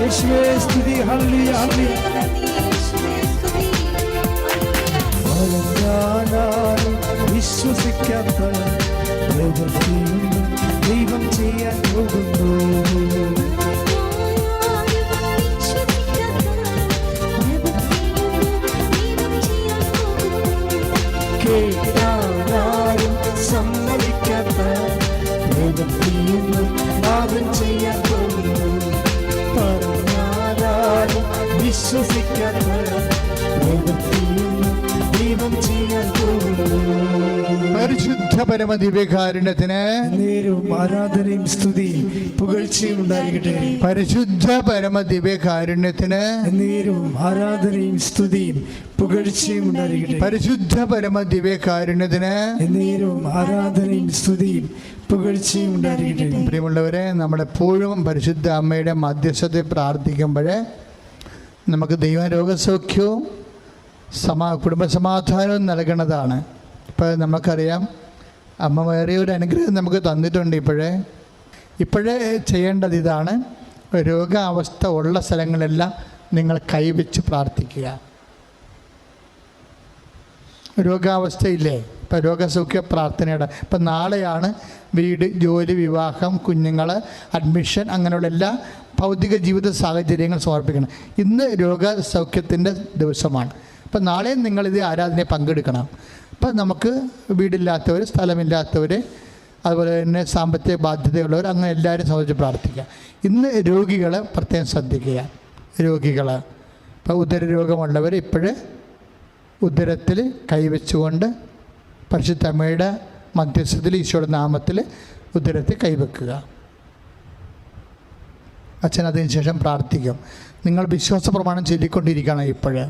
യേശുവേ സ്തുതി ഹല്ലേലൂയ ഞാനാരും വിശ്വസിക്കാത്ത ദൈവം ചെയ്യാൻ പോകുന്നു. ദിവ്യകാരുണ്യത്തിന് ആരാധനയും സ്തുതിയും പുകഴ്ചയും ഉണ്ടായിരിക്കട്ടെ. പരിശുദ്ധ പരമ ദിവ്യകാരുണ്യത്തിന് ആരാധനയും സ്തുതിയും പുകഴ്ചയും ഉണ്ടായിരിക്കട്ടെ. പരിശുദ്ധ പരമ ദിവ്യകാരുണ്യത്തിന് ആരാധനയും സ്തുതിയും പുകഴ്ചയും ഉണ്ടായിരിക്കട്ടെ. പ്രിയമുള്ളവരെ നമ്മളെപ്പോഴും പരിശുദ്ധ അമ്മയുടെ മധ്യസ്ഥത പ്രാർത്ഥിക്കുമ്പോൾ നമുക്ക് ദൈവ രോഗസൗഖ്യവും സമാ കുടുംബസമാധാനവും നൽകണതാണ്. ഇപ്പോൾ നമുക്കറിയാം അമ്മ വേറെ ഒരു അനുഗ്രഹം നമുക്ക് തന്നിട്ടുണ്ട് ഇപ്പോഴേ. ഇപ്പോഴേ ചെയ്യേണ്ടത് ഇതാണ് രോഗാവസ്ഥ ഉള്ള സ്ഥലങ്ങളെല്ലാം നിങ്ങൾ കൈവച്ച് പ്രാർത്ഥിക്കുക. രോഗാവസ്ഥയില്ലേ? ഇപ്പം രോഗസൗഖ്യ പ്രാർത്ഥനയുടെ ഇപ്പം നാളെയാണ് വീട് ജോലി വിവാഹം കുഞ്ഞുങ്ങൾ അഡ്മിഷൻ അങ്ങനെയുള്ള എല്ലാ ഭൗതിക ജീവിത സാഹചര്യങ്ങൾ സമർപ്പിക്കണം. ഇന്ന് രോഗസൗഖ്യത്തിന്റെ ദിവസമാണ്. അപ്പം നാളെയും നിങ്ങളിത് ആരാധനയെ പങ്കെടുക്കണം. അപ്പം നമുക്ക് വീടില്ലാത്തവർ സ്ഥലമില്ലാത്തവർ അതുപോലെ തന്നെ സാമ്പത്തിക ബാധ്യതയുള്ളവർ അങ്ങനെ എല്ലാവരും സംബന്ധിച്ച് പ്രാർത്ഥിക്കുക. ഇന്ന് രോഗികളെ പ്രത്യേകം ശ്രദ്ധിക്കുക. രോഗികൾ ഇപ്പോൾ ഉദരരോഗമുള്ളവർ ഇപ്പോഴേ ഉദരത്തിൽ കൈവച്ചുകൊണ്ട് പരിശുദ്ധ അമ്മയുടെ മധ്യസ്ഥത്തിൽ ഈശോയുടെ നാമത്തിൽ ഉദരത്തിൽ കൈവെക്കുക. അച്ഛൻ അതിന് ശേഷം പ്രാർത്ഥിക്കും. നിങ്ങൾ വിശ്വാസ പ്രമാണം ചൊല്ലിക്കൊണ്ടിരിക്കണം ഇപ്പോഴ്.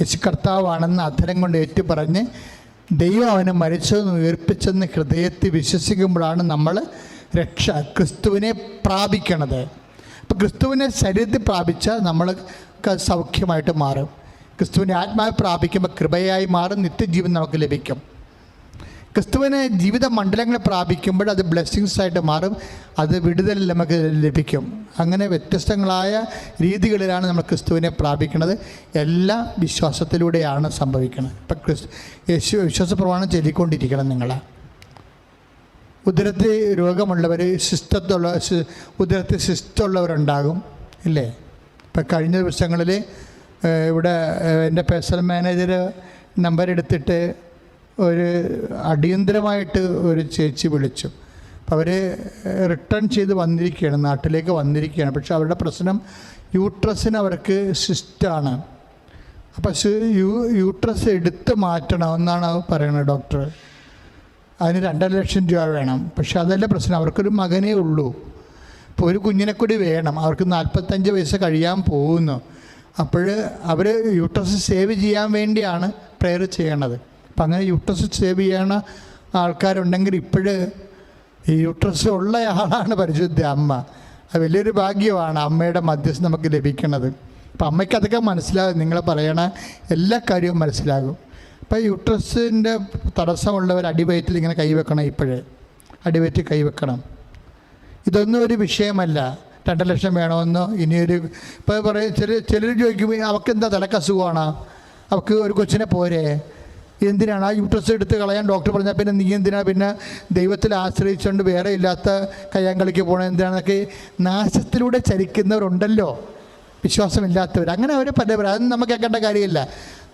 യേശു കർത്താവാണെന്ന് അധരം കൊണ്ട് ഏറ്റുപറഞ്ഞ് ദൈവം അവനെ മരിച്ചതെന്ന് ഉയർപ്പിച്ചെന്ന് ഹൃദയത്തിൽ വിശ്വസിക്കുമ്പോഴാണ് നമ്മൾ രക്ഷ ക്രിസ്തുവിനെ പ്രാപിക്കണത്. അപ്പം ക്രിസ്തുവിനെ ശരീരത്തിൽ പ്രാപിച്ചാൽ നമ്മൾ സൗഖ്യമായിട്ട് മാറും. ക്രിസ്തുവിന്റെ ആത്മാവ് പ്രാപിക്കുമ്പോൾ കൃപയായി മാറും നിത്യജീവൻ നമുക്ക് ലഭിക്കും. ക്രിസ്തുവിനെ ജീവിത മണ്ഡലങ്ങൾ പ്രാപിക്കുമ്പോൾ അത് ബ്ലെസ്സിങ്സ് ആയിട്ട് മാറും. അത് വിടുതൽ നമുക്ക് ലഭിക്കും. അങ്ങനെ വ്യത്യസ്തങ്ങളായ രീതികളിലാണ് നമ്മൾ ക്രിസ്തുവിനെ പ്രാപിക്കുന്നത്. എല്ലാ വിശ്വാസത്തിലൂടെയാണ് സംഭവിക്കുന്നത്. ഇപ്പം ക്രിസ് യേശു വിശ്വാസ പ്രമാണം ചൊല്ലിക്കൊണ്ടിരിക്കണം നിങ്ങൾ ഉദരത്തിൽ രോഗമുള്ളവർ ശിസ്തത്തുള്ള സി- ഉദരത്തിൽ ശിസ്തുള്ളവരുണ്ടാകും ഇല്ലേ? ഇപ്പം കഴിഞ്ഞ ദിവസങ്ങളിൽ ഇവിടെ എന്റെ പേഴ്സണൽ മാനേജർ നമ്പർ എടുത്തിട്ട് ഒരു അടിയന്തരമായിട്ട് ഒരു ചേച്ചി വിളിച്ചു. അപ്പോൾ അവർ റിട്ടേൺ ചെയ്ത് വന്നിരിക്കുകയാണ് നാട്ടിലേക്ക് വന്നിരിക്കുകയാണ്. പക്ഷെ അവരുടെ പ്രശ്നം യൂട്രസിന് അവർക്ക് സിസ്റ്റാണ് അപ്പോൾ യൂ യൂട്രസ് എടുത്ത് മാറ്റണം എന്നാണ് പറയുന്നത് ഡോക്ടർ അതിന് രണ്ടര ലക്ഷം രൂപ വേണം. പക്ഷെ അതല്ല പ്രശ്നം അവർക്കൊരു മകനേ ഉള്ളൂ. ഇപ്പോൾ ഒരു കുഞ്ഞിനെ കൂടി വേണം. അവർക്ക് നാൽപ്പത്തഞ്ച് വയസ്സ് കഴിയാൻ പോകുന്നു. അപ്പോൾ അവർ യൂട്രസ് സേവ് ചെയ്യാൻ വേണ്ടിയാണ് പ്രയർ ചെയ്യണത്. അപ്പം അങ്ങനെ യൂട്രസ് സേവ് ചെയ്യണ ആൾക്കാരുണ്ടെങ്കിൽ ഇപ്പോഴ് ഈ യൂട്രസ് ഉള്ള ആളാണ് പരിശുദ്ധ അമ്മ. അത് വലിയൊരു ഭാഗ്യമാണ് അമ്മയുടെ മധ്യസ്ഥം നമുക്ക് ലഭിക്കുന്നത് അപ്പം അമ്മയ്ക്ക് അതൊക്കെ മനസ്സിലാകും. നിങ്ങൾ പറയണ എല്ലാ കാര്യവും മനസ്സിലാകും. അപ്പം യൂട്രസിന്റെ തടസ്സമുള്ളവർ അടിവയറ്റിൽ ഇങ്ങനെ കൈവെക്കണം ഇപ്പോഴേ. അടിവയറ്റിൽ കൈവെക്കണം ഇതൊന്നും ഒരു വിഷയമല്ല. രണ്ട് ലക്ഷം വേണമെന്നോ ഇനിയൊരു ഇപ്പോൾ പറയും ചില ചിലർ ചോദിക്കും അവൾക്ക് എന്താ തലക്കസുഖമാണ് അവൾക്ക് ഒരു കൊച്ചിനെ പോരെ. എന്തിനാണ് ആ യൂട്രസ് എടുത്ത് കളയാൻ ഡോക്ടർ പറഞ്ഞാൽ പിന്നെ നീ എന്തിനാ പിന്നെ ദൈവത്തിൽ ആശ്രയിച്ചുകൊണ്ട് വേറെ ഇല്ലാത്ത കയ്യാങ്കളിക്ക് പോകണം എന്തിനാണെന്നൊക്കെ നാശത്തിലൂടെ ചരിക്കുന്നവരുണ്ടല്ലോ വിശ്വാസമില്ലാത്തവർ അങ്ങനെ അവരെ പല അതൊന്നും നമുക്ക് കേൾക്കേണ്ട കാര്യമില്ല.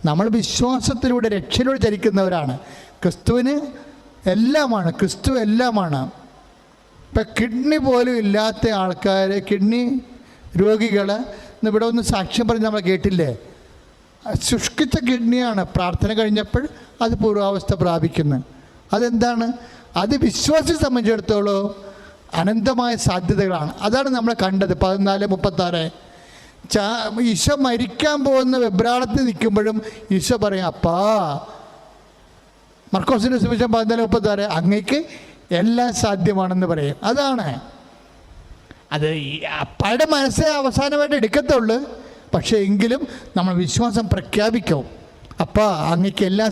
നമ്മൾ വിശ്വാസത്തിലൂടെ രക്ഷയിലൂടെ ചരിക്കുന്നവരാണ് ക്രിസ്തുവിന് എല്ലാമാണ്. ക്രിസ്തു എല്ലാമാണ്. ഇപ്പം കിഡ്നി പോലും ഇല്ലാത്ത ആൾക്കാർ കിഡ്നി രോഗികൾ ഇവിടെ ഒന്ന് സാക്ഷ്യം പറഞ്ഞ് നമ്മൾ കേട്ടില്ലേ? ശുഷ്കിച്ച കിഡ്നിയാണ് പ്രാർത്ഥന കഴിഞ്ഞപ്പോൾ അത് പൂർവാവസ്ഥ പ്രാപിക്കുന്നത് അതെന്താണ്? അത് വിശ്വാസി സംബന്ധിച്ചിടത്തോളം അനന്തമായ സാധ്യതകളാണ്. അതാണ് നമ്മൾ കണ്ടത് പതിനാല് മുപ്പത്താറ്. ചാ ഈശോ മരിക്കാൻ പോകുന്ന വെബ്രാളത്തിൽ നിൽക്കുമ്പോഴും ഈശോ പറയും അപ്പാ മർക്കോസിന്റെ സുവിശേഷം പതിനാല് മുപ്പത്താറ് അങ്ങക്ക് എല്ലാം സാധ്യമാണെന്ന് പറയും. അതാണ്. അത് അപ്പയുടെ മനസ്സ് അവസാനമായിട്ട് എടുക്കത്തുള്ളൂ. പക്ഷേ എങ്കിലും നമ്മൾ വിശ്വാസം പ്രഖ്യാപിക്കും. അപ്പോൾ അങ്ങക്ക് എല്ലാ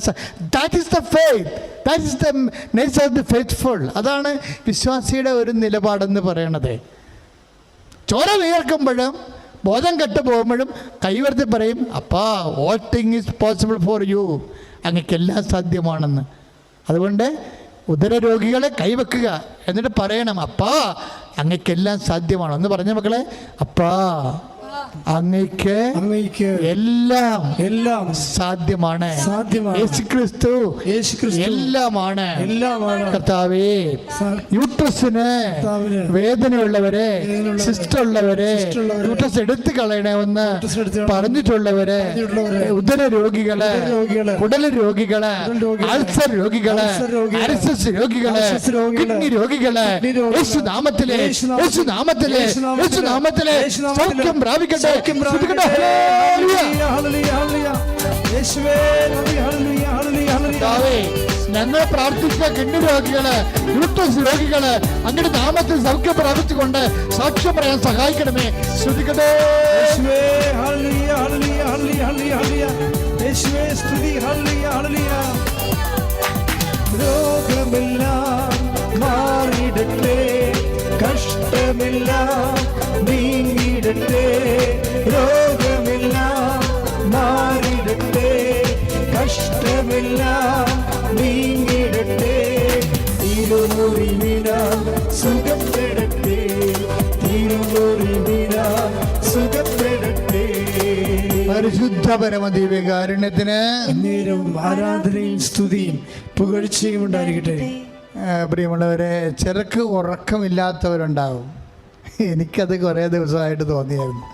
that is the faith that is the nature of the faithful അതാണ് വിശ്വാസിയുടെ ഒരു നിലപാടെന്ന് പറയണത്. ചോര വിയർക്കുമ്പോഴും ബോധം കെട്ട് പോകുമ്പോഴും കൈവർത്തി പറയും അപ്പാ all thing is possible for you അങ്ങക്കെല്ലാം സാധ്യമാണെന്ന്. അതുകൊണ്ട് ഉദരരോഗികളെ കൈവെക്കുക എന്നിട്ട് പറയണം അപ്പാ അങ്ങക്കെല്ലാം സാധ്യമാണ് എന്ന് പറഞ്ഞ മക്കളെ അപ്പാ അങ്ങയ്ക്ക് അങ്ങയ്ക്ക് എല്ലാം എല്ലാം സാധ്യമാണ്. സാധ്യമാണ്. യേശുക്രിസ്തു യേശുക്രിസ്തു എല്ലാമാണ്. എല്ലാമാണ്. കർത്താവേ യൂട്രസിന് വേദനയുള്ളവരെ സിസ്റ്റുള്ളവരെ യൂട്രസ് എടുത്തു കളയണമെന്ന് പറഞ്ഞിട്ടുള്ളവരെ ഉദര രോഗികൾ കുടൽ രോഗികൾ അൾസർ രോഗികൾ രോഗികൾ, അരിസസ് രോഗികൾ കിഡ്നി രോഗികൾ യേശുനാമത്തിലെ, യേശു നാമത്തിലെ യേശുനാമത്തിലെ, യേശു നാമത്തിലെ യേശുനാമത്തിലെ, സൗഖ്യം പ്രാപിക്കട്ടെ ഞങ്ങൾ പ്രാർത്ഥിച്ച കിഡ്നി രോഗികൾ യൂട്രസ് രോഗികൾ അങ്ങനെ നാമത്തിൽ സൗഖ്യം പ്രാപിച്ചുകൊണ്ട് സാക്ഷ്യം പറയാൻ സഹായിക്കണമേ. ശ്രുതിക്കട്ടെ. രോഗമെല്ലാം മാറിയിടട്ടെ. കഷ്ടമെല്ലാം നീങ്ങിടട്ടെ രോഗമില്ല മാറിടട്ടെ. കഷ്ടമില്ല നീങ്ങിടട്ടെ. തിരുമുറിവിന സുഖപ്പെടട്ടെ തിരുമുറിവിന സുഖപ്പെടട്ടെ. പരിശുദ്ധ പരമദീപികാരുണ്യത്തിന് നേരവും ആരാധനയും സ്തുതിയും പുകഴ്ചയും ഉണ്ടായിരിക്കട്ടെ. പ്രിയമുള്ളവരെ ചെറുക്ക് ഉറക്കമില്ലാത്തവരുണ്ടാവും. എനിക്കത് കുറേ ദിവസമായിട്ട് തോന്നിയായിരുന്നു.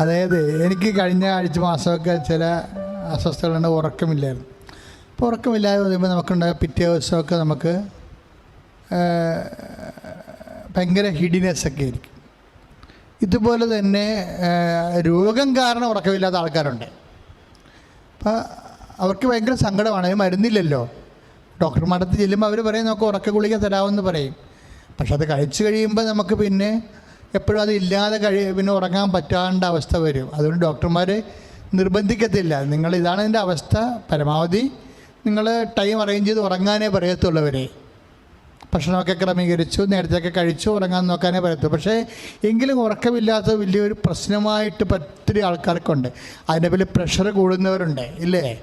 അതായത് എനിക്ക് കഴിഞ്ഞ ആഴ്ച മാസമൊക്കെ ചില അസ്വസ്ഥതകളുണ്ട് ഉറക്കമില്ലായിരുന്നു. അപ്പോൾ ഉറക്കമില്ലാതെ വരുമ്പോൾ നമുക്കുണ്ടായ പിറ്റേ ദിവസമൊക്കെ നമുക്ക് ഭയങ്കര ഹിഡിനെസ് ഒക്കെ ആയിരിക്കും. ഇതുപോലെ തന്നെ രോഗം കാരണം ഉറക്കമില്ലാത്ത ആൾക്കാരുണ്ട്. അപ്പോൾ അവർക്ക് ഭയങ്കര സങ്കടമാണ് മരുന്നില്ലല്ലോ. ഡോക്ടർമാരുടെ അടുത്ത് ചെല്ലുമ്പോൾ അവർ പറയും നമുക്ക് ഉറക്ക ഗുളിക തരാമെന്ന് പറയും. പക്ഷെ അത് കഴിച്ചു കഴിയുമ്പോൾ നമുക്ക് പിന്നെ എപ്പോഴും അത് ഇല്ലാതെ കഴി പിന്നെ ഉറങ്ങാൻ പറ്റാണ്ട അവസ്ഥ വരും. അതുകൊണ്ട് ഡോക്ടർമാർ നിർബന്ധിക്കത്തില്ല. നിങ്ങൾ ഇതാണ് എന്റെ അവസ്ഥ. പരമാവധി നിങ്ങൾ ടൈം അറേഞ്ച് ചെയ്ത് ഉറങ്ങാനേ പറയത്തുള്ളവരെ. ഭക്ഷണമൊക്കെ ക്രമീകരിച്ചു നേരത്തെയൊക്കെ കഴിച്ചു ഉറങ്ങാൻ നോക്കാനേ പറയത്തു പക്ഷേ എങ്കിലും ഉറക്കമില്ലാത്ത വലിയൊരു പ്രശ്നമായിട്ട് ഒത്തിരി ആൾക്കാർക്കുണ്ട്. അതിന്റെ പേരിൽ പ്രഷർ കൂടുന്നവരുണ്ട്. ഇല്ലേ?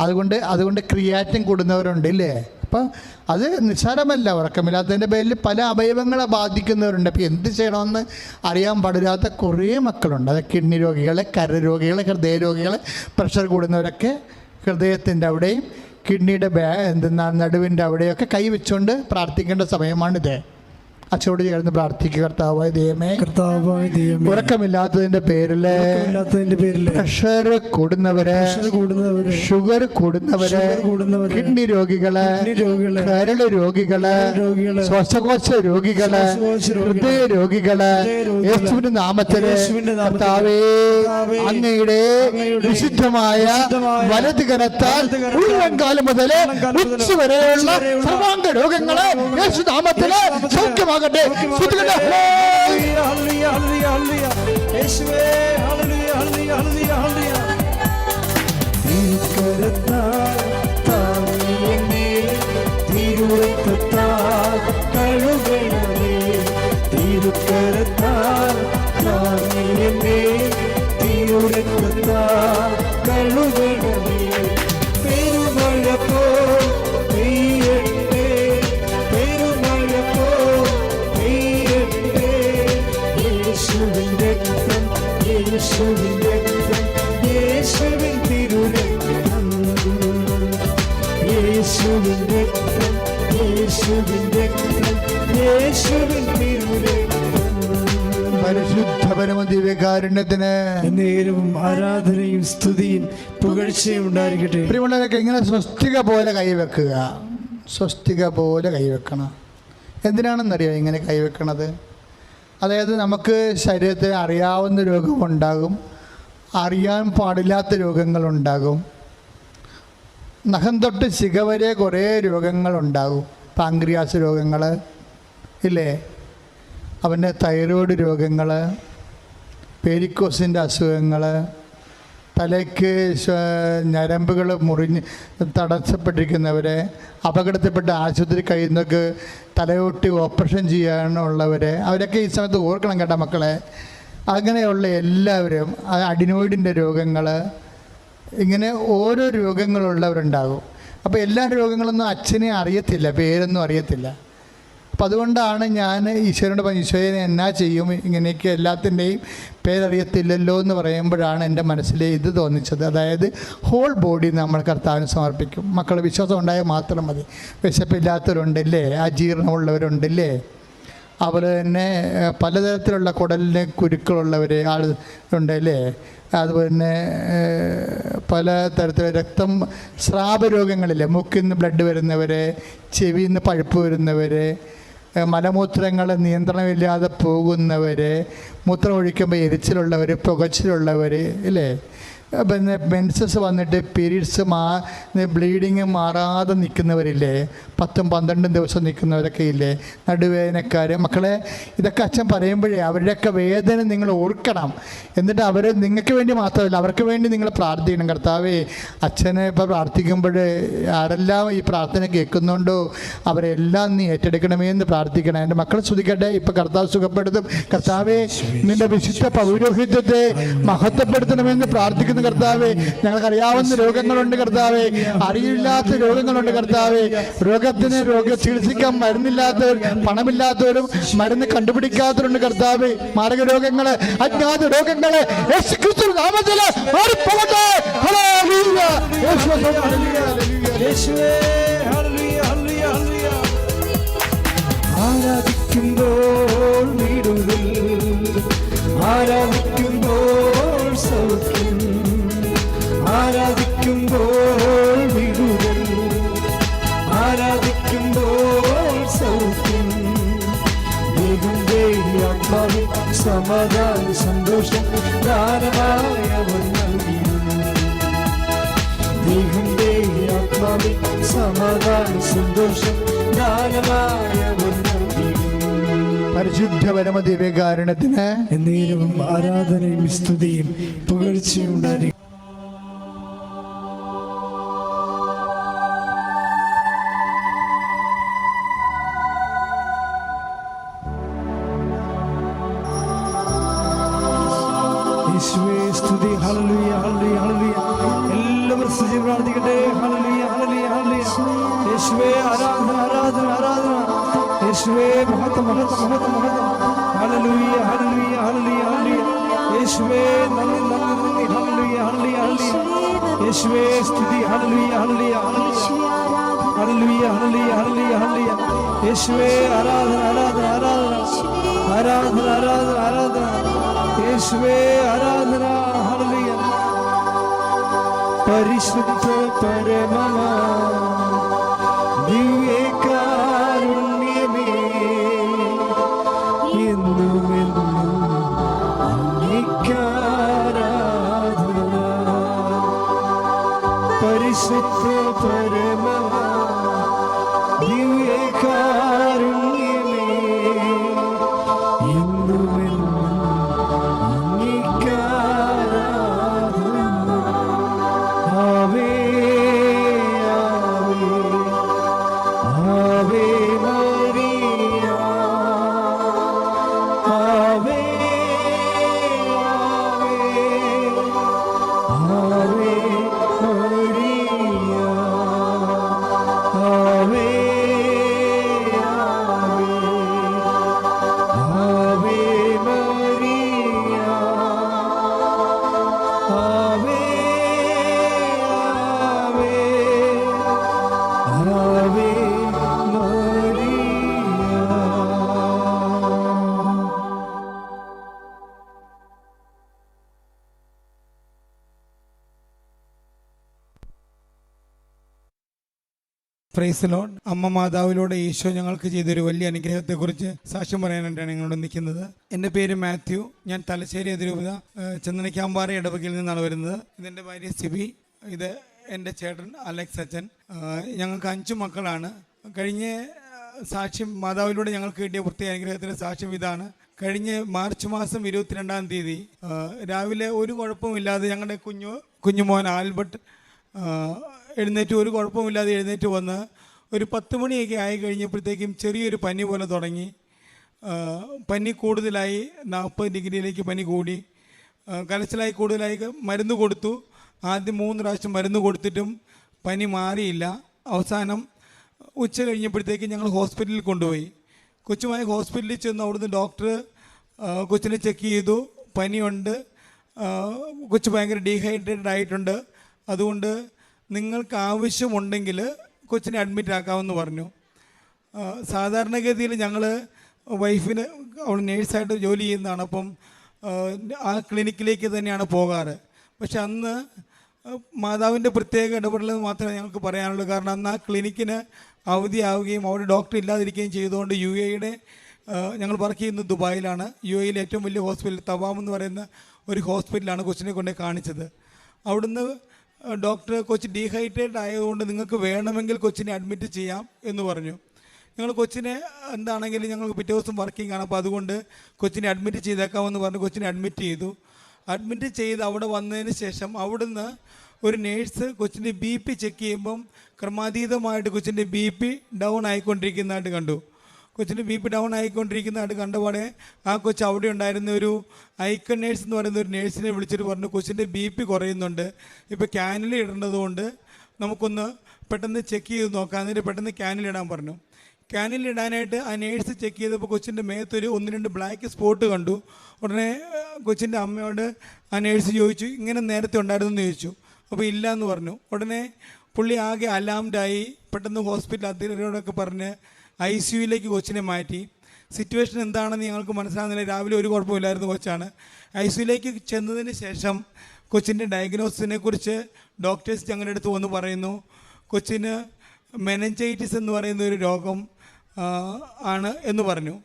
അതുകൊണ്ട് അതുകൊണ്ട് ക്രിയാറ്റിൻ കൂടുന്നവരുണ്ട് ഇല്ലേ അപ്പം അത് നിസ്സാരമല്ല ഉറക്കമില്ലാത്തതിന്റെ പേരിൽ പല അവയവങ്ങളെ ബാധിക്കുന്നവരുണ്ട്. അപ്പോൾ എന്ത് ചെയ്യണമെന്ന് അറിയാൻ പാടില്ലാത്ത കുറേ മക്കളുണ്ട്. അത് കിഡ്നി രോഗികൾ കര രോഗികൾ ഹൃദയ രോഗികൾ പ്രഷർ കൂടുന്നവരൊക്കെ ഹൃദയത്തിന്റെ അവിടെയും കിഡ്നിയുടെ ബാ എന്താ നടുവിന്റെ അവിടെയൊക്കെ കൈവച്ചുകൊണ്ട് പ്രാർത്ഥിക്കേണ്ട സമയമാണിത്. അച്ഛനോട് ചേർന്ന് പ്രാർത്ഥിക്കുക. കർത്താവായ ദൈവമേ കർത്താവായ ദൈവമേ ഉറക്കമില്ലാത്തതിന്റെ പേരിൽ ഇല്ലാത്തതിന്റെ പ്രഷർ കൂടുന്നവര് കൂടുന്നവര് ഷുഗർ കൂടുന്നവര് കിഡ്നി രോഗികൾ കരൾ രോഗികൾ രോഗികൾ, ശ്വാസകോശ രോഗികൾ ഹൃദയ രോഗികൾ യേശുവിന്റെ നാമത്തിൽ കർത്താവേ അങ്ങയുടെ വിശുദ്ധമായ വലത് കരത്താൽ മുഴുവൻ കാലം മുതൽ ഉച്ച വരെയുള്ള സർവാംഗ രോഗങ്ങൾ രോഗങ്ങൾ യേശു നാമത്തിൽ യേശുനാമത്തിൽ സൗഖ്യമാകട്ടെ ഹല്ലേലൂയ. തിരുക്കരത്താൽ താങ്ങി എന്നെ, തിരുരക്തത്താൽ കഴുകണമേ. യേശുവിൻ രക്തം, യേശുവിൻ തിരുരക്തം. യേശുവിൻ രക്തം, യേശുവിൻ രക്തം, യേശുവിൻ തിരുരക്തം. പരിശുദ്ധ പരമദിവ്യകാരുണ്യത്തിന് നേരവും ആരാധനയും സ്തുതിയും പുകഴ്ചയും ഉണ്ടായിരിക്കട്ടെ പ്രിയമുള്ളവരൊക്കെ ഇങ്ങനെ സ്വസ്തിക പോലെ കൈവെക്കുക സ്വസ്തിക പോലെ കൈവെക്കണം എന്തിനാണെന്നറിയോ ഇങ്ങനെ കൈവെക്കണത് അതായത് നമുക്ക് ശരീരത്തിൽ അറിയാവുന്ന രോഗമുണ്ടാകും അറിയാൻ പാടില്ലാത്ത രോഗങ്ങളുണ്ടാകും. നഖം തൊട്ട് ശിഖ വരെ കുറേ രോഗങ്ങളുണ്ടാകും. പാങ്ക്രിയാസ് രോഗങ്ങൾ ഇല്ലേ? അവന്റെ തൈറോയ്ഡ് രോഗങ്ങൾ പേരിക്കോസിന്റെ അസുഖങ്ങൾ തലയ്ക്ക് ഞരമ്പുകൾ മുറിഞ്ഞ് തടസ്സപ്പെട്ടിരിക്കുന്നവരെ അപകടത്തിൽപ്പെട്ട ആശുപത്രി കഴിയുന്നവർക്ക് തലയൊട്ടി ഓപ്പറേഷൻ ചെയ്യാനുള്ളവരെ അവരൊക്കെ ഈ സമയത്ത് ഓർക്കണം കേട്ടോ മക്കളെ. അങ്ങനെയുള്ള എല്ലാവരും അഡിനോയിഡിന്റെ രോഗങ്ങൾ ഇങ്ങനെ ഓരോ രോഗങ്ങളുള്ളവരുണ്ടാകും. അപ്പോൾ എല്ലാ രോഗങ്ങളൊന്നും അച്ഛനെ അറിയത്തില്ല പേരൊന്നും അറിയത്തില്ല. അപ്പം അതുകൊണ്ടാണ് ഞാൻ ഈശ്വരനോട് പറഞ്ഞു എന്നാ ചെയ്യും? ഇങ്ങനെയൊക്കെ എല്ലാത്തിന്റെയും പേരറിയത്തില്ലല്ലോ എന്ന് പറയുമ്പോഴാണ് എന്റെ മനസ്സിൽ ഇത് തോന്നിച്ചത്. അതായത് ഹോൾ ബോഡി നമ്മൾ കർത്താവിന് സമർപ്പിക്കും. മക്കൾ വിശ്വാസം ഉണ്ടായാൽ മാത്രം മതി. വിശപ്പില്ലാത്തവരുണ്ടല്ലേ? അജീർണമുള്ളവരുണ്ടല്ലേ? അതുപോലെ തന്നെ പലതരത്തിലുള്ള കുടലിന് കുരുക്കളുള്ളവർ ആൾ ഉണ്ടല്ലേ? അതുപോലെ തന്നെ പല തരത്തിലുള്ള രക്തം സ്രാവ രോഗങ്ങളില്ലേ മൂക്കിൽ നിന്ന് ബ്ലഡ് വരുന്നവർ ചെവിയിൽ നിന്ന് പഴുപ്പ് വരുന്നവർ മലമൂത്രങ്ങൾ നിയന്ത്രണമില്ലാതെ പോകുന്നവർ മൂത്രം ഒഴിക്കുമ്പോൾ എരിച്ചിലുള്ളവർ പുകച്ചിലുള്ളവർ ഇല്ലേ? പിന്നെ മെൻസസ് വന്നിട്ട് പീരീഡ്സ് മാ ബ്ലീഡിങ് മാറാതെ നിൽക്കുന്നവരില്ലേ? പത്തും പന്ത്രണ്ടും ദിവസം നിൽക്കുന്നവരൊക്കെ ഇല്ലേ? നടുവേദനക്കാർ മക്കളെ ഇതൊക്കെ അച്ഛൻ പറയുമ്പോഴേ അവരുടെയൊക്കെ വേദന നിങ്ങൾ ഓർക്കണം. എന്നിട്ട് അവർ നിങ്ങൾക്ക് വേണ്ടി മാത്രമല്ല അവർക്ക് വേണ്ടി നിങ്ങൾ പ്രാർത്ഥിക്കണം. കർത്താവേ അച്ഛനെ ഇപ്പോൾ പ്രാർത്ഥിക്കുമ്പോൾ ആരെല്ലാം ഈ പ്രാർത്ഥന കേൾക്കുന്നുണ്ടോ? അവരെല്ലാം നീ ഏറ്റെടുക്കണമേ എന്ന് പ്രാർത്ഥിക്കണം. എന്റെ മക്കൾ ശ്രദ്ധിക്കട്ടെ. ഇപ്പം കർത്താവ് സുഖപ്പെടുത്തും. കർത്താവേ നിന്റെ വിശുദ്ധ പൗരോഹിത്യത്തെ മഹത്വപ്പെടുത്തണമെന്ന് പ്രാർത്ഥിക്കുന്നു. കർത്താവേ ഞങ്ങൾക്കറിയാവുന്ന രോഗങ്ങളുണ്ട് കർത്താവേ അറിയില്ലാത്ത രോഗങ്ങളുണ്ട് കർത്താവേ. രോഗത്തിന് രോഗ ചികിത്സിക്കാൻ മരുന്നില്ലാത്തവർ പണമില്ലാത്തവരും മരുന്ന് കണ്ടുപിടിക്കാത്തവരുണ്ട് കർത്താവേ. മാരക രോഗങ്ങൾ അജ്ഞാത രോഗങ്ങൾ നാമത്തിൽ മാറിപ്പോകട്ടെ ഹല്ലേലൂയ. യേശുവേ, ഹല്ലേലൂയ, സമാധാന സന്തോഷം നൽകിയിരുന്നു ദൈവന്റെ ആത്മാവിൽ സമാധാന സന്തോഷം നൽകിയിരുന്നു പരിശുദ്ധ പരമ ദിവ്യകാരണത്തിന് എന്നേരും ആരാധനയും സ്തുതിയും പുകഴ്ചയും ഉണ്ടായിരിക്കും. യേശുവേ സ്തുതി. Hallelujah hallelujah hallelujah. എല്ലാവരും സ്തുതി പ്രാർത്ഥിക്കട്ടെ. Hallelujah hallelujah hallelujah. യേശുവേ ആരാധന ആരാധന ആരാധന. യേശുവേ മഹത്വം മഹത്വം മഹത്വം മഹത്വം. Hallelujah hallelujah hallelujah hallelujah. യേശുവേ നന്ദി നന്ദി നന്ദി. Hallelujah hallelujah hallelujah. യേശുവേ സ്തുതി. Hallelujah hallelujah. Hallelujah hallelujah hallelujah യേശുവേ ആരാധന ആരാധന ആരാധന. ആരാധന ആരാധന ആരാധന. യേശുവേ ആരാധന ഹല്ലേലൂയ. പരിശുദ്ധ പരമമാ ദിവ്യകാരുണ്യമേ. എന്നും എന്നും അങ്ങേക്കാരാധന പരിശുദ്ധ പരമമാ ദിവ്യകാരുണ്യമേ പ്രൈസ് അമ്മ മാതാവിലൂടെ ഈശോ ഞങ്ങൾക്ക് ചെയ്തൊരു വലിയ അനുഗ്രഹത്തെക്കുറിച്ച് സാക്ഷ്യം പറയാനായിട്ടാണ് ഞങ്ങളോട് നിൽക്കുന്നത്. എന്റെ പേര് മാത്യു. ഞാൻ തലശ്ശേരി അതിരൂപത ഏഹ്, ഇടവകയിൽ നിന്നാണ് വരുന്നത്. ഇതെന്റെ ഭാര്യ സിബി. ഇത് എന്റെ ചേട്ടൻ അലക്സ് അച്ഛൻ. ഞങ്ങൾക്ക് അഞ്ചു മക്കളാണ്. കഴിഞ്ഞ സാക്ഷ്യം മാതാവിലൂടെ ഞങ്ങൾക്ക് കിട്ടിയ പ്രത്യേക അനുഗ്രഹത്തിന്റെ സാക്ഷ്യം ഇതാണ്. കഴിഞ്ഞ മാർച്ച് മാസം ഇരുപത്തിരണ്ടാം തീയതി രാവിലെ ഒരു കുഴപ്പമില്ലാതെ ഞങ്ങളുടെ കുഞ്ഞു കുഞ്ഞുമോൻ ആൽബർട്ട് എഴുന്നേറ്റ് ഒരു കുഴപ്പമില്ലാതെ എഴുന്നേറ്റ് വന്ന് ഒരു പത്ത് മണിയൊക്കെ ആയി കഴിഞ്ഞപ്പോഴത്തേക്കും ചെറിയൊരു പനി പോലെ തുടങ്ങി. പനി കൂടുതലായി നാൽപ്പത് ഡിഗ്രിയിലേക്ക് പനി കൂടി. കരച്ചിലായി കൂടുതലായി മരുന്ന് കൊടുത്തു. ആദ്യം മൂന്ന് പ്രാവശ്യം മരുന്ന് കൊടുത്തിട്ടും പനി മാറിയില്ല. അവസാനം ഉച്ച കഴിഞ്ഞപ്പോഴത്തേക്ക് ഞങ്ങൾ ഹോസ്പിറ്റലിൽ കൊണ്ടുപോയി. കൊച്ചുമായി ഹോസ്പിറ്റലിൽ ചെന്ന് അവിടുന്ന് ഡോക്ടർ കൊച്ചിനെ ചെക്ക് ചെയ്തു. പനിയുണ്ട്. കൊച്ചു ഭയങ്കര ഡീഹൈഡ്രേറ്റഡ് ആയിട്ടുണ്ട്. അതുകൊണ്ട് നിങ്ങൾക്ക് ആവശ്യമുണ്ടെങ്കിൽ കൊച്ചിനെ അഡ്മിറ്റ് ആക്കാമെന്ന് പറഞ്ഞു. സാധാരണഗതിയിൽ ഞങ്ങൾ വൈഫിന് അവൾ നേഴ്സായിട്ട് ജോലി ചെയ്യുന്നതാണ്. അപ്പം ആ, ക്ലിനിക്കിലേക്ക് തന്നെയാണ് പോകാറ്. പക്ഷെ അന്ന് മാതാവിന്റെ പ്രത്യേക ഇടപെടലെന്ന് മാത്രമേ ഞങ്ങൾക്ക് പറയാനുള്ളൂ. കാരണം അന്ന് ആ ക്ലിനിക്കിന് അവധിയാവുകയും അവിടെ ഡോക്ടർ ഇല്ലാതിരിക്കുകയും ചെയ്തുകൊണ്ട് യു എയുടെ ഞങ്ങൾ വർക്ക് ചെയ്യുന്നത് ദുബായിലാണ്. യു എയിലെ ഏറ്റവും വലിയ ഹോസ്പിറ്റൽ തവാം എന്ന് പറയുന്ന ഒരു ഹോസ്പിറ്റലാണ് കൊച്ചിനെ കൊണ്ട് കാണിച്ചത്. അവിടുന്ന് ഡോക്ടർ കൊച്ച് ഡീഹൈഡ്രേറ്റ് ആയതുകൊണ്ട് നിങ്ങൾക്ക് വേണമെങ്കിൽ കൊച്ചിനെ അഡ്മിറ്റ് ചെയ്യാം എന്ന് പറഞ്ഞു. ഞങ്ങൾ കൊച്ചിനെ എന്താണെങ്കിലും ഞങ്ങൾക്ക് പിറ്റേ ദിവസം വർക്കിംഗ് ആണ്. അപ്പോൾ അതുകൊണ്ട് കൊച്ചിനെ അഡ്മിറ്റ് ചെയ്തേക്കാമെന്ന് പറഞ്ഞ് കൊച്ചിനെ അഡ്മിറ്റ് ചെയ്തു. അഡ്മിറ്റ് ചെയ്ത് അവിടെ വന്നതിന് ശേഷം അവിടുന്ന് ഒരു നേഴ്സ് കൊച്ചിന്റെ ബി പി ചെക്ക് ചെയ്യുമ്പം ക്രമാതീതമായിട്ട് കൊച്ചിന്റെ ബി പി ഡൗൺ ആയിക്കൊണ്ടിരിക്കുന്നതായിട്ട് കണ്ടു. കൊച്ചിന്റെ ബി പി ഡൗൺ ആയിക്കൊണ്ടിരിക്കുന്നതായിട്ട് കണ്ടപാടെ ആ കൊച്ച് അവിടെ ഉണ്ടായിരുന്ന ഒരു ഐക്കൺ നേഴ്സ് എന്ന് പറയുന്ന ഒരു നേഴ്സിനെ വിളിച്ചിട്ട് പറഞ്ഞു കൊച്ചിന്റെ ബി പി കുറയുന്നുണ്ട്. ഇപ്പോൾ ക്യാനിൽ ഇടേണ്ടതുകൊണ്ട് നമുക്കൊന്ന് പെട്ടെന്ന് ചെക്ക് ചെയ്ത് നോക്കാം. എന്നിട്ട് പെട്ടെന്ന് ക്യാനിൽ ഇടാൻ പറഞ്ഞു. ക്യാനിൽ ഇടാനായിട്ട് ആ നേഴ്സ് ചെക്ക് ചെയ്തപ്പോൾ കൊച്ചിന്റെ മേത്തൊരു ഒന്ന് രണ്ട് ബ്ലാക്ക് സ്പോട്ട് കണ്ടു. ഉടനെ കൊച്ചിന്റെ അമ്മയോട് ആ നേഴ്സ് ചോദിച്ചു ഇങ്ങനെ നേരത്തെ ഉണ്ടായിരുന്നു എന്ന് ചോദിച്ചു. അപ്പോൾ ഇല്ല എന്ന് പറഞ്ഞു. ഉടനെ പുള്ളി ആകെ അലാംഡായി പെട്ടെന്ന് ഹോസ്പിറ്റൽ അധികൃതരോടൊക്കെ പറഞ്ഞ് ഐ സിയുയിലേക്ക് കൊച്ചിനെ മാറ്റി. സിറ്റുവേഷൻ എന്താണെന്ന് ഞങ്ങൾക്ക് മനസ്സിലാകുന്നില്ല. രാവിലെ ഒരു കുഴപ്പമില്ലായിരുന്നു കൊച്ചാണ്. ഐ സിയുയിലേക്ക് ചെന്നതിന് ശേഷം കൊച്ചിന്റെ ഡയഗ്നോസിനെ കുറിച്ച് ഡോക്ടേഴ്സ് ഞങ്ങളുടെ അടുത്ത് വന്ന് പറയുന്നു. കൊച്ചിന് മെനഞ്ചൈറ്റിസ് എന്ന് പറയുന്ന ഒരു രോഗം ആണ് എന്ന് പറഞ്ഞു.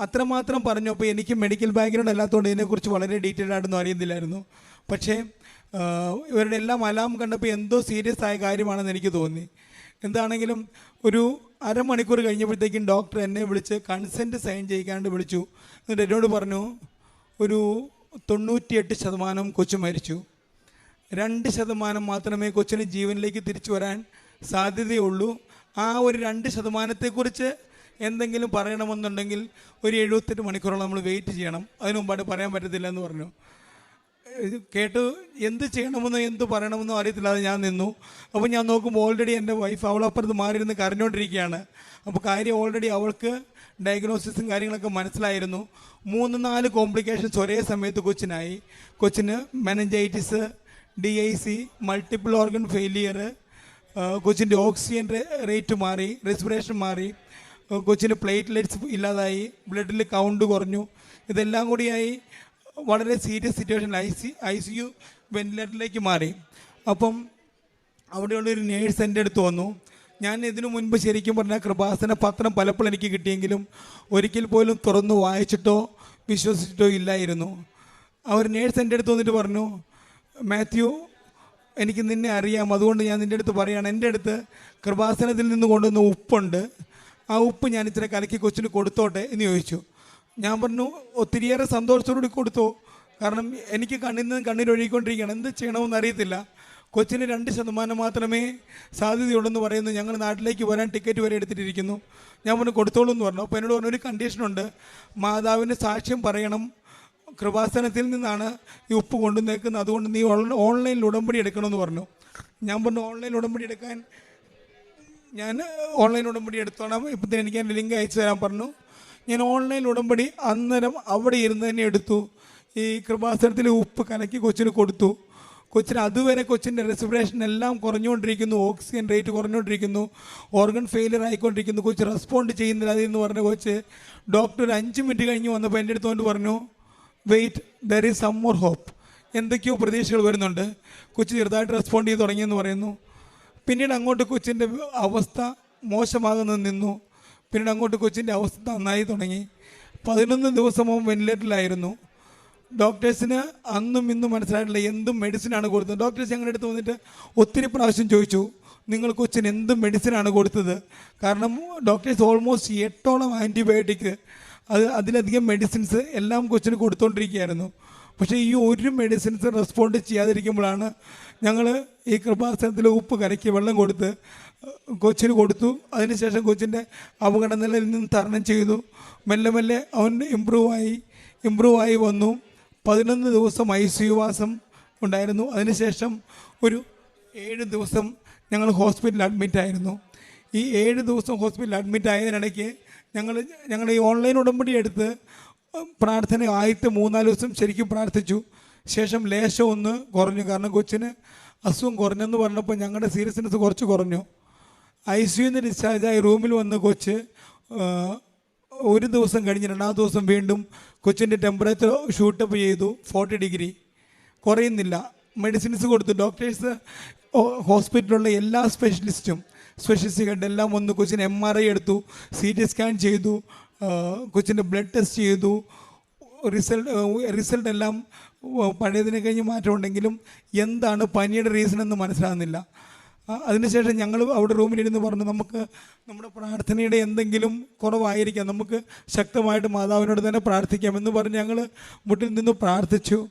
അത്രമാത്രം പറഞ്ഞു. അപ്പോൾ എനിക്ക് മെഡിക്കൽ ബാക്ക്ഗ്രൗണ്ട് അല്ലാത്തതുകൊണ്ട് ഇതിനെക്കുറിച്ച് വളരെ ഡീറ്റെയിൽ ആയിട്ടൊന്നും അറിയുന്നില്ലായിരുന്നു. പക്ഷേ ഇവരുടെ എല്ലാം അലാം കണ്ടപ്പോൾ എന്തോ സീരിയസ് ആയ കാര്യമാണെന്ന് എനിക്ക് തോന്നി. എന്താണെങ്കിലും ഒരു അരമണിക്കൂർ കഴിഞ്ഞപ്പോഴത്തേക്കും ഡോക്ടർ എന്നെ വിളിച്ച് കൺസെന്റ് സൈൻ ചെയ്യിക്കാണ്ട് വിളിച്ചു. എന്നിട്ട് എന്നോട് പറഞ്ഞു ഒരു തൊണ്ണൂറ്റിയെട്ട് ശതമാനം കൊച്ചു മരിച്ചു. രണ്ട് ശതമാനം മാത്രമേ കൊച്ചിന് ജീവനിലേക്ക് തിരിച്ചു വരാൻ സാധ്യതയുള്ളൂ. ആ ഒരു രണ്ട് ശതമാനത്തെക്കുറിച്ച് എന്തെങ്കിലും പറയണമെന്നുണ്ടെങ്കിൽ ഒരു എഴുപത്തെട്ട് മണിക്കൂറോളം നമ്മൾ വെയിറ്റ് ചെയ്യണം. അതിന് മുമ്പായിട്ട് പറയാൻ പറ്റത്തില്ല എന്ന് പറഞ്ഞു. കേട്ട് എന്ത് ചെയ്യണമെന്നോ എന്ത് പറയണമെന്നോ അറിയത്തില്ലാതെ ഞാൻ നിന്നു. അപ്പോൾ ഞാൻ നോക്കുമ്പോൾ ഓൾറെഡി എന്റെ വൈഫ് അവളപ്പുറത്ത് മാറിയിരുന്ന് കരഞ്ഞുകൊണ്ടിരിക്കുകയാണ് അപ്പോൾ കാര്യം ഓൾറെഡി അവൾക്ക് ഡയഗ്നോസിസും കാര്യങ്ങളൊക്കെ മനസ്സിലായിരുന്നു. മൂന്ന് നാല് കോംപ്ലിക്കേഷൻസ് ഒരേ സമയത്ത് കൊച്ചിനായി. കൊച്ചിന് meningitis D I C multiple organ failure കൊച്ചിന്റെ ഓക്സിജൻ റേറ്റ് മാറി റെസ്പിറേഷൻ മാറി കൊച്ചിന് പ്ലേറ്റ്ലെറ്റ്സ് ഇല്ലാതായി ബ്ലഡിൽ കൗണ്ട് കുറഞ്ഞു. ഇതെല്ലാം കൂടിയായി വളരെ serious situation I C I C U വെന്റിലേറ്ററിലേക്ക് മാറി. അപ്പം അവിടെയുള്ളൊരു നേഴ്സ് എന്റെ അടുത്ത് വന്നു. ഞാൻ ഇതിനു മുൻപ് ശരിക്കും പറഞ്ഞാൽ കൃപാസന പത്രം പലപ്പോഴും എനിക്ക് കിട്ടിയെങ്കിലും ഒരിക്കൽ പോലും തുറന്നു വായിച്ചിട്ടോ വിശ്വസിച്ചിട്ടോ ഇല്ലായിരുന്നു. ഒരു നേഴ്സ് എന്റെ അടുത്ത് വന്നിട്ട് പറഞ്ഞു മാത്യു എനിക്ക് നിന്നെ അറിയാം. അതുകൊണ്ട് ഞാൻ നിന്റെ അടുത്ത് പറയുകയാണ് എന്റെ അടുത്ത് കൃപാസനത്തിൽ നിന്ന് കൊണ്ടുവന്ന ഉപ്പുണ്ട്. ആ ഉപ്പ് ഞാൻ ഇത്ര കലക്കി കൊച്ചിന് കൊടുത്തോട്ടെ? എന്ന് ചോദിച്ചു. ഞാൻ പറഞ്ഞു ഒത്തിരിയേറെ സന്തോഷത്തോടുകൂടി കൊടുത്തു. കാരണം എനിക്ക് കണ്ണിൽ നിന്ന് കണ്ണീരൊഴുകിക്കൊണ്ടിരിക്കുകയാണ് എന്ത് ചെയ്യണമെന്ന് അറിയത്തില്ല. കൊച്ചിന് രണ്ട് ശതമാനം മാത്രമേ സാധ്യതയുള്ളെന്ന് പറയുന്നു. ഞങ്ങൾ നാട്ടിലേക്ക് വരാൻ ടിക്കറ്റ് വരെ എടുത്തിട്ടിരിക്കുന്നു. ഞാൻ പറഞ്ഞു കൊടുത്തോളൂ എന്ന് പറഞ്ഞു. അപ്പോൾ എന്നോട് പറഞ്ഞു ഒരു കണ്ടീഷനുണ്ട് മാതാവിന് സാക്ഷ്യം പറയണം. കൃപാസനത്തിൽ നിന്നാണ് ഈ ഉപ്പ് കൊണ്ടുവന്നേക്കുന്നത്. അതുകൊണ്ട് നീ ഓൺലൈനിൽ ഉടമ്പടി എടുക്കണമെന്ന് പറഞ്ഞു. ഞാൻ പറഞ്ഞു ഓൺലൈൻ ഉടമ്പടി എടുക്കാൻ ഞാൻ ഓൺലൈൻ ഉടമ്പടി എടുത്തോളാം. ഇപ്പത്തിന് എനിക്ക് എന്റെ ലിങ്ക് അയച്ചു തരാൻ പറഞ്ഞു. ഞാൻ ഓൺലൈൻ ഉടമ്പടി അന്നേരം അവിടെ ഇരുന്ന് തന്നെ എടുത്തു. ഈ കൃപാസനത്തിൽ ഉപ്പ് കലക്കി കൊച്ചിന് കൊടുത്തു. കൊച്ചിന് അതുവരെ കൊച്ചിന്റെ റെസ്പിറേഷൻ എല്ലാം കുറഞ്ഞുകൊണ്ടിരിക്കുന്നു. ഓക്സിജൻ റേറ്റ് കുറഞ്ഞുകൊണ്ടിരിക്കുന്നു. ഓർഗൻ ഫെയിലിയർ ആയിക്കൊണ്ടിരിക്കുന്നു. കൊച്ച് റെസ്പോണ്ട് ചെയ്യുന്നില്ല. എന്ന് പറഞ്ഞ കൊച്ച് ഡോക്ടർ ഒരു അഞ്ച് മിനിറ്റ് കഴിഞ്ഞ് വന്നപ്പോൾ എന്റെ അടുത്തോണ്ട് പറഞ്ഞു wait there is some more hope എന്തൊക്കെയോ പ്രതീക്ഷകൾ വരുന്നുണ്ട്. കൊച്ചു ചെറുതായിട്ട് റെസ്പോണ്ട് ചെയ്ത് തുടങ്ങിയെന്ന് പറയുന്നു. പിന്നീട് അങ്ങോട്ട് കൊച്ചിന്റെ അവസ്ഥ മോശമാകുന്നത് നിന്നു. പിന്നീട് അങ്ങോട്ട് കൊച്ചിന്റെ അവസ്ഥ നന്നായി തുടങ്ങി. പതിനൊന്ന് ദിവസം മുമ്പ് വെന്റിലേറ്ററിലായിരുന്നു. ഡോക്ടേഴ്സിന് അന്നും ഇന്നും മനസ്സിലായിട്ടില്ല എന്തും മെഡിസിനാണ് കൊടുത്തത്. ഡോക്ടേഴ്സ് ഞങ്ങളുടെ അടുത്ത് വന്നിട്ട്? ഒത്തിരി പ്രാവശ്യം ചോദിച്ചു നിങ്ങൾ കൊച്ചിന് എന്ത് മെഡിസിനാണ് കൊടുത്തത്? കാരണം ഡോക്ടേഴ്സ് ഓൾമോസ്റ്റ് എട്ടോളം ആന്റിബയോട്ടിക് അത് അതിലധികം മെഡിസിൻസ് എല്ലാം കൊച്ചിന് കൊടുത്തുകൊണ്ടിരിക്കുകയായിരുന്നു പക്ഷേ ഈ ഒരു മെഡിസിൻസ് റെസ്പോണ്ട് ചെയ്യാതിരിക്കുമ്പോഴാണ് ഞങ്ങൾ ഈ കൃപാസനത്തിൽ ഉപ്പ് കരക്കി വെള്ളം കൊടുത്ത് കൊച്ചിന് കൊടുത്തു. അതിനുശേഷം കൊച്ചിന്റെ അപകടനിലയിൽ നിന്ന് തരണം ചെയ്തു. മെല്ലെ മെല്ലെ അവൻ ഇമ്പ്രൂവായി ഇമ്പ്രൂവായി വന്നു. പതിനൊന്ന് ദിവസം ഐ സി വാസം ഉണ്ടായിരുന്നു. അതിനുശേഷം ഒരു ഏഴ് ദിവസം ഞങ്ങൾ ഹോസ്പിറ്റലിൽ അഡ്മിറ്റ് ആയിരുന്നു. ഈ ഏഴ് ദിവസം ഹോസ്പിറ്റലിൽ അഡ്മിറ്റ് ആയതിനിടയ്ക്ക് ഞങ്ങൾ ഞങ്ങൾ ഈ ഓൺലൈൻ ഉടമ്പടി എടുത്ത് പ്രാർത്ഥന ആദ്യത്തെ മൂന്നാൽ ദിവസം ശരിക്കും പ്രാർത്ഥിച്ചു. ശേഷം ലേശം ഒന്ന് കുറഞ്ഞു. കാരണം കൊച്ചിന് അസുഖം കുറഞ്ഞെന്ന് പറഞ്ഞപ്പോൾ ഞങ്ങളുടെ സീരിയസ്നെസ് കുറച്ച് കുറഞ്ഞു. ഐ സിയുന്ന് ഡിസ്ചാർജായി റൂമിൽ വന്ന കൊച്ച് ഒരു ദിവസം കഴിഞ്ഞ് രണ്ടാമത്തെ ദിവസം വീണ്ടും കൊച്ചിന്റെ ടെമ്പറേച്ചർ ഷൂട്ടപ്പ് ചെയ്തു ഫോർട്ടി ഡിഗ്രി കുറയുന്നില്ല. മെഡിസിൻസ് കൊടുത്തു. ഡോക്ടേഴ്സ് ഹോസ്പിറ്റലിലുള്ള എല്ലാ സ്പെഷ്യലിസ്റ്റും സ്പെഷ്യലിസ്റ്റ് കണ്ട് എല്ലാം വന്ന് കൊച്ചിന് എം ആർ ഐ എടുത്തു സി ടി സ്കാൻ ചെയ്തു കൊച്ചിന്റെ ബ്ലഡ് ടെസ്റ്റ് ചെയ്തു. റിസൾട്ട് റിസൾട്ട് എല്ലാം പഴയതിനെ കഴിഞ്ഞ് മാറ്റമുണ്ടെങ്കിലും എന്താണ് പനിയുടെ റീസൺ എന്ന് മനസ്സിലാകുന്നില്ല. അതിനുശേഷം ഞങ്ങൾ അവിടെ റൂമിലിരുന്ന് പറഞ്ഞു നമുക്ക് നമ്മുടെ പ്രാർത്ഥനയുടെ എന്തെങ്കിലും കുറവായിരിക്കാം. നമുക്ക് ശക്തമായിട്ട് മാതാവിനോട് തന്നെ പ്രാർത്ഥിക്കാം. എന്ന് പറഞ്ഞ് ഞങ്ങൾ മുട്ടിൽ നിന്ന് പ്രാർത്ഥിച്ചു.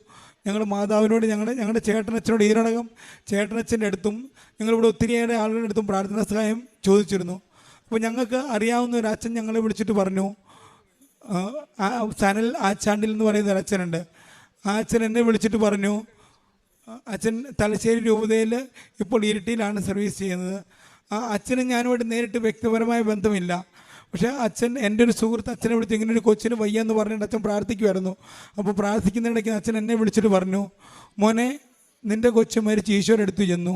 ഞങ്ങൾ മാതാവിനോട് ഞങ്ങളുടെ ഞങ്ങളുടെ ചേട്ടനച്ഛനോട് ഈരടകം ചേട്ടനച്ഛന്റെ അടുത്തും ഞങ്ങളിവിടെ ഒത്തിരിയേറെ ആളുകളുടെ അടുത്തും പ്രാർത്ഥനാ സഹായം ചോദിച്ചിരുന്നു. അപ്പോൾ ഞങ്ങൾക്ക് അറിയാവുന്ന ഒരു അച്ഛൻ ഞങ്ങളെ വിളിച്ചിട്ട് പറഞ്ഞു സനൽ ആച്ചാണ്ടിൽ എന്ന് പറയുന്ന ഒരു അച്ഛനുണ്ട്. ആ അച്ഛൻ എന്നെ വിളിച്ചിട്ട് പറഞ്ഞു അച്ഛൻ തലശ്ശേരി രൂപതയിൽ ഇപ്പോൾ ഇരിട്ടിയിലാണ് സർവീസ് ചെയ്യുന്നത്. അച്ഛനും ഞാനുമായിട്ട് നേരിട്ട് വ്യക്തിപരമായ ബന്ധമില്ല. പക്ഷേ അച്ഛൻ എന്റെ ഒരു സുഹൃത്ത് അച്ഛനെ വിളിച്ച് ഇങ്ങനെ ഒരു കൊച്ചിന് വയ്യ എന്ന് പറഞ്ഞിട്ട് അച്ഛൻ പ്രാർത്ഥിക്കുമായിരുന്നു. അപ്പോൾ പ്രാർത്ഥിക്കുന്നിടയ്ക്ക് അച്ഛൻ എന്നെ വിളിച്ചിട്ട് പറഞ്ഞു മോനെ നിന്റെ കൊച്ചു മരിച്ച് ഈശോയുടെ അടുത്ത് ചെന്നു.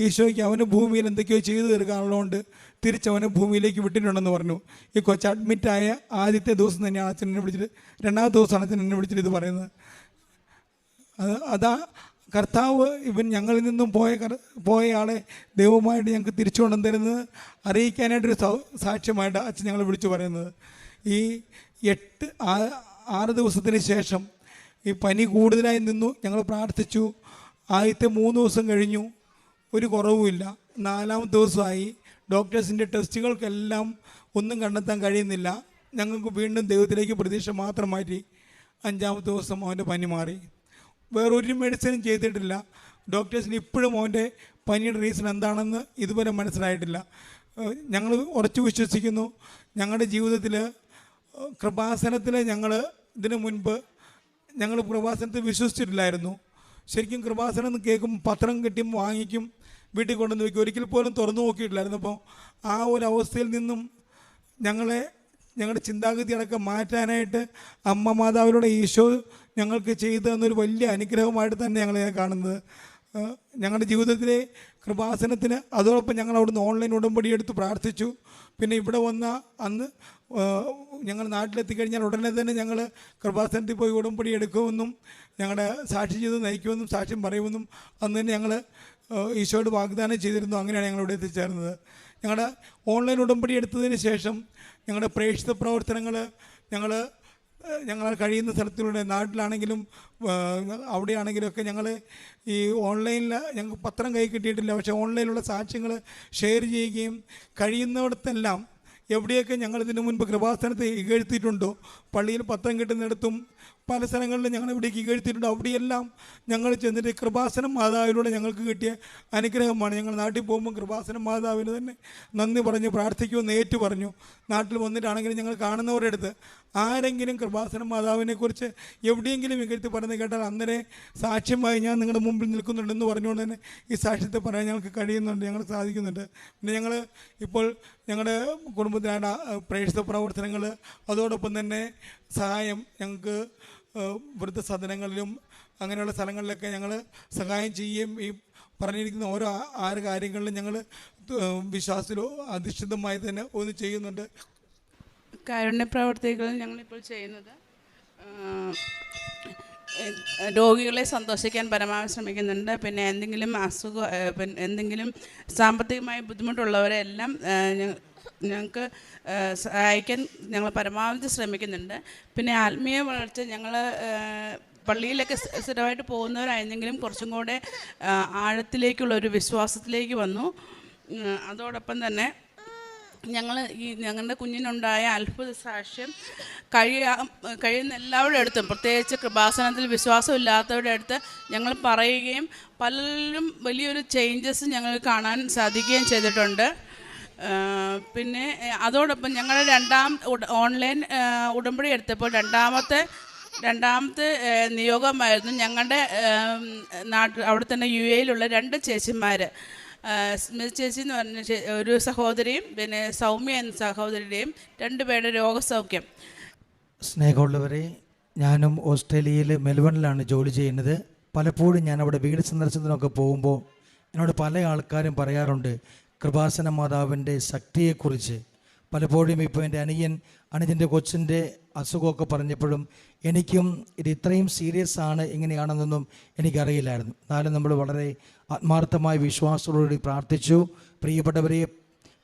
ഈശോയ്ക്ക് അവന് ഭൂമിയിൽ എന്തൊക്കെയോ ചെയ്തു തീർക്കാനുള്ളതുകൊണ്ട് തിരിച്ചവനെ ഭൂമിയിലേക്ക് വിട്ടിട്ടുണ്ടെന്ന് പറഞ്ഞു. ഈ കൊച്ച് അഡ്മിറ്റായ ആദ്യത്തെ ദിവസം തന്നെയാണ് അച്ഛൻ എന്നെ വിളിച്ചിട്ട് രണ്ടാമത്തെ ദിവസമാണ് അച്ഛൻ എന്നെ വിളിച്ചിട്ട് ഇത് പറയുന്നത്. അത് അതാ കർത്താവ് ഇവൻ ഞങ്ങളിൽ നിന്നും പോയ പോയയാളെ ദൈവമായിട്ട് ഞങ്ങൾക്ക് തിരിച്ചു കൊണ്ടു തരുന്നത് അറിയിക്കാനായിട്ടൊരു സാക്ഷ്യമായിട്ട് അച്ഛൻ ഞങ്ങൾ വിളിച്ചു പറയുന്നത്. ഈ എട്ട് ആറ് ദിവസത്തിന് ശേഷം ഈ പനി കൂടുതലായി നിന്നു. ഞങ്ങൾ പ്രാർത്ഥിച്ചു. ആദ്യത്തെ മൂന്ന് ദിവസം കഴിഞ്ഞു. ഒരു കുറവുമില്ല. നാലാമത്തെ ദിവസമായി. ഡോക്ടേഴ്സിന്റെ ടെസ്റ്റുകൾക്കെല്ലാം ഒന്നും കണ്ടെത്താൻ കഴിയുന്നില്ല. ഞങ്ങൾക്ക് വീണ്ടും ദൈവത്തിലേക്ക് പ്രതീക്ഷ മാത്രം മാറ്റി അഞ്ചാമത്തെ ദിവസം അവന്റെ പനി മാറി. വേറൊരു മെഡിസിനും ചെയ്തിട്ടില്ല. ഡോക്ടേഴ്സിന് ഇപ്പോഴും മോന്റെ പനിയുടെ റീസൺ എന്താണെന്ന് ഇതുവരെ മനസ്സിലായിട്ടില്ല. ഞങ്ങൾ ഉറച്ചു വിശ്വസിക്കുന്നു. ഞങ്ങളുടെ ജീവിതത്തിൽ കൃപാസനത്തിൽ ഞങ്ങൾ ഇതിനു മുൻപ് ഞങ്ങൾ കൃപാസനത്തിൽ വിശ്വസിച്ചിട്ടില്ലായിരുന്നു. ശരിക്കും കൃപാസനം എന്ന് കേൾക്കും പത്രം കിട്ടിയും വാങ്ങിക്കും വീട്ടിൽ കൊണ്ടുവന്ന് വയ്ക്കും ഒരിക്കൽ പോലും തുറന്നു നോക്കിയിട്ടില്ലായിരുന്നു. അപ്പോൾ ആ ഒരു അവസ്ഥയിൽ നിന്നും ഞങ്ങളെ ഞങ്ങളുടെ ചിന്താഗതി അടക്കം മാറ്റാനായിട്ട് അമ്മ മാതാവിലൂടെ ഈശോ ഞങ്ങൾക്ക് ചെയ്തു തന്നൊരു വലിയ അനുഗ്രഹമായിട്ട് തന്നെ ഞങ്ങളെ കാണുന്നത്. ഞങ്ങളുടെ ജീവിതത്തിലെ കൃപാസനത്തിന് അതോടൊപ്പം ഞങ്ങൾ അവിടുന്ന് ഓൺലൈൻ ഉടമ്പടി എടുത്ത് പ്രാർത്ഥിച്ചു. പിന്നെ ഇവിടെ വന്ന അന്ന് ഞങ്ങൾ നാട്ടിലെത്തിക്കഴിഞ്ഞാൽ ഉടനെ തന്നെ ഞങ്ങൾ കൃപാസനത്തിൽ പോയി ഉടമ്പടി എടുക്കുമെന്നും ഞങ്ങളുടെ സാക്ഷി ചെയ്ത് നയിക്കുമെന്നും സാക്ഷ്യം പറയുമെന്നും അന്ന് തന്നെ ഞങ്ങൾ ഈശോയോട് വാഗ്ദാനം ചെയ്തിരുന്നു. അങ്ങനെയാണ് ഞങ്ങൾ ഇവിടെ എത്തിച്ചേർന്നത്. ഞങ്ങളുടെ ഓൺലൈൻ ഉടമ്പടി എടുത്തതിന് ശേഷം ഞങ്ങളുടെ പ്രേക്ഷിത പ്രവർത്തനങ്ങൾ ഞങ്ങൾ ഞങ്ങൾ കഴിയുന്ന സ്ഥലത്തിലൂടെ നാട്ടിലാണെങ്കിലും അവിടെയാണെങ്കിലുമൊക്കെ ഞങ്ങൾ ഈ ഓൺലൈനിൽ ഞങ്ങൾക്ക് പത്രം കൈ കിട്ടിയിട്ടില്ല. പക്ഷേ ഓൺലൈനിലുള്ള സാക്ഷ്യങ്ങൾ ഷെയർ ചെയ്യുകയും കഴിയുന്നിടത്തെല്ലാം എവിടെയൊക്കെ ഞങ്ങൾ ഇതിനു മുൻപ് കൃപാസനത്തെ ഇകഴ്ത്തിയിട്ടുണ്ടോ പള്ളിയിൽ പത്രം കിട്ടുന്നിടത്തും പല സ്ഥലങ്ങളിലും ഞങ്ങൾ എവിടേക്ക് ഇകഴ്ത്തിയിട്ടുണ്ടോ അവിടെയെല്ലാം ഞങ്ങൾ ചെന്നിട്ട് കൃപാസന മാതാവിലൂടെ ഞങ്ങൾക്ക് കിട്ടിയ അനുഗ്രഹമാണ്. ഞങ്ങൾ നാട്ടിൽ പോകുമ്പോൾ കൃപാസന മാതാവിന് തന്നെ നന്ദി പറഞ്ഞ് പ്രാർത്ഥിക്കുമെന്ന് ഏറ്റു പറഞ്ഞു. നാട്ടിൽ വന്നിട്ടാണെങ്കിലും ഞങ്ങൾ കാണുന്നവരുടെ അടുത്ത് ആരെങ്കിലും കൃപാസന മാതാവിനെക്കുറിച്ച് എവിടെയെങ്കിലും ഇകഴ്ത്തി പറഞ്ഞ് കേട്ടാൽ അന്നേരം സാക്ഷ്യമായി ഞാൻ നിങ്ങളുടെ മുമ്പിൽ നിൽക്കുന്നുണ്ടെന്ന് പറഞ്ഞുകൊണ്ട് തന്നെ ഈ സാക്ഷ്യത്തെ പറയാൻ ഞങ്ങൾക്ക് കഴിയുന്നുണ്ട്. ഞങ്ങൾ സാധിക്കുന്നുണ്ട്. പിന്നെ ഞങ്ങൾ ഇപ്പോൾ ഞങ്ങളുടെ കുടുംബത്തിനായിട്ട് പ്രേക്ഷിത പ്രവർത്തനങ്ങൾ അതോടൊപ്പം തന്നെ സഹായം ഞങ്ങൾക്ക് വൃദ്ധസദനങ്ങളിലും അങ്ങനെയുള്ള സ്ഥലങ്ങളിലൊക്കെ ഞങ്ങൾ സഹായം ചെയ്യുകയും ഈ പറഞ്ഞിരിക്കുന്ന ഓരോ ആറ് കാര്യങ്ങളിലും ഞങ്ങൾ വിശ്വാസത്തിലോ അധിഷ്ഠിതമായി തന്നെ ഒന്ന് ചെയ്യുന്നുണ്ട്. കാരുണ്യ പ്രവർത്തികൾ ഞങ്ങളിപ്പോൾ ചെയ്യുന്നത് രോഗികളെ സന്തോഷിക്കാൻ പരമാവധി ശ്രമിക്കുന്നുണ്ട്. പിന്നെ എന്തെങ്കിലും അസുഖം എന്തെങ്കിലും സാമ്പത്തികമായി ബുദ്ധിമുട്ടുള്ളവരെ എല്ലാം ഞങ്ങൾക്ക് സഹായിക്കാൻ ഞങ്ങൾ പരമാവധി ശ്രമിക്കുന്നുണ്ട്. പിന്നെ ആത്മീയ വളർച്ച ഞങ്ങൾ പള്ളിയിലൊക്കെ സ്ഥിരമായിട്ട് പോകുന്നവരായിരുന്നെങ്കിലും കുറച്ചും കൂടെ ആഴത്തിലേക്കുള്ള ഒരു വിശ്വാസത്തിലേക്ക് വന്നു. അതോടൊപ്പം തന്നെ ഞങ്ങൾ ഈ ഞങ്ങളുടെ കുഞ്ഞിനുണ്ടായ അത്ഭുത സാക്ഷ്യം കഴിയാ കഴിയുന്ന എല്ലാവരുടെ അടുത്തും പ്രത്യേകിച്ച് കൃപാസനത്തിൽ വിശ്വാസമില്ലാത്തവരുടെ അടുത്ത് ഞങ്ങൾ പറയുകയും പലരും വലിയൊരു ചേഞ്ചസ് ഞങ്ങൾ കാണാൻ സാധിക്കുകയും ചെയ്തിട്ടുണ്ട്. പിന്നെ അതോടൊപ്പം ഞങ്ങൾ രണ്ടാം ഓൺലൈൻ ഉടമ്പടി എടുത്തപ്പോൾ രണ്ടാമത്തെ രണ്ടാമത്തെ നിയോഗമായിരുന്നു ഞങ്ങളുടെ നാട്ടിൽ അവിടെ തന്നെ യു എയിലുള്ള രണ്ട് ചേച്ചിമാർ സ്മിത് ചേച്ചി എന്ന് പറഞ്ഞ ഒരു സഹോദരിയും പിന്നെ സൗമ്യ എന്ന സഹോദരിയുടെയും രണ്ടുപേരുടെ രോഗസൗഖ്യം. സ്നേഹമുള്ളവരെ ഞാനും ഓസ്ട്രേലിയയിൽ മെൽബണിലാണ് ജോലി ചെയ്യുന്നത്. പലപ്പോഴും ഞാൻ അവിടെ വീട് സന്ദർശനത്തിനൊക്കെ പോകുമ്പോൾ എന്നോട് പല ആൾക്കാരും പറയാറുണ്ട് കൃപാസന മാതാവിന്റെ ശക്തിയെക്കുറിച്ച്. പലപ്പോഴും ഇപ്പോൾ എന്റെ അനിയൻ അനിയന്റെ കൊച്ചിന്റെ അസുഖമൊക്കെ പറഞ്ഞപ്പോഴും എനിക്കും ഇത് ഇത്രയും സീരിയസ് ആണ് എങ്ങനെയാണെന്നൊന്നും എനിക്കറിയില്ലായിരുന്നു. എന്നാലും നമ്മൾ വളരെ ആത്മാർത്ഥമായ വിശ്വാസത്തോടുകൂടി പ്രാർത്ഥിച്ചു. പ്രിയപ്പെട്ടവരെ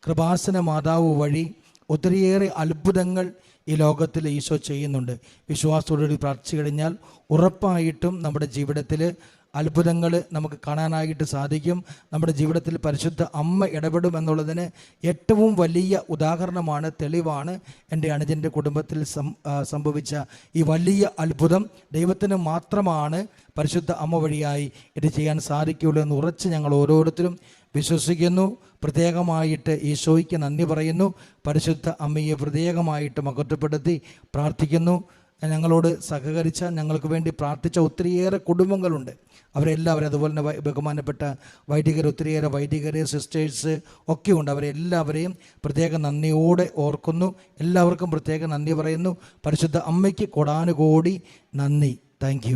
കൃപാസന മാതാവ് വഴി ഒത്തിരിയേറെ അത്ഭുതങ്ങൾ ഈ ലോകത്തിൽ ഈശോ ചെയ്യുന്നുണ്ട്. വിശ്വാസത്തോടുകൂടി പ്രാർത്ഥിച്ചു കഴിഞ്ഞാൽ ഉറപ്പായിട്ടും നമ്മുടെ ജീവിതത്തിൽ അത്ഭുതങ്ങൾ നമുക്ക് കാണാനായിട്ട് സാധിക്കും. നമ്മുടെ ജീവിതത്തിൽ പരിശുദ്ധ അമ്മ ഇടപെടും എന്നുള്ളതിന് ഏറ്റവും വലിയ ഉദാഹരണമാണ് തെളിവാണ് എന്റെ അനുജന്റെ കുടുംബത്തിൽ സംഭവിച്ച ഈ വലിയ അത്ഭുതം. ദൈവത്തിന് മാത്രമാണ് പരിശുദ്ധ അമ്മ വഴിയായി ഇത് ചെയ്യാൻ സാധിക്കുകയുള്ളൂ എന്ന് ഉറച്ച് ഞങ്ങൾ ഓരോരുത്തരും വിശ്വസിക്കുന്നു. പ്രത്യേകമായിട്ട് ഈശോയ്ക്ക് നന്ദി പറയുന്നു. പരിശുദ്ധ അമ്മയെ പ്രത്യേകമായിട്ട് മകത്വപ്പെടുത്തി പ്രാർത്ഥിക്കുന്നു. ഞങ്ങളോട് സഹകരിച്ച ഞങ്ങൾക്ക് വേണ്ടി പ്രാർത്ഥിച്ച ഒത്തിരിയേറെ കുടുംബങ്ങളുണ്ട്. അവരെല്ലാവരും അതുപോലെ തന്നെ ബഹുമാനപ്പെട്ട വൈദികർ ഒത്തിരിയേറെ വൈദികർ സിസ്റ്റേഴ്സ് ഒക്കെ ഉണ്ട്. അവരെല്ലാവരെയും പ്രത്യേക നന്ദിയോടെ ഓർക്കുന്നു. എല്ലാവർക്കും പ്രത്യേക നന്ദി പറയുന്നു. പരിശുദ്ധ അമ്മയ്ക്ക് കൊടാനുകോടി നന്ദി. താങ്ക്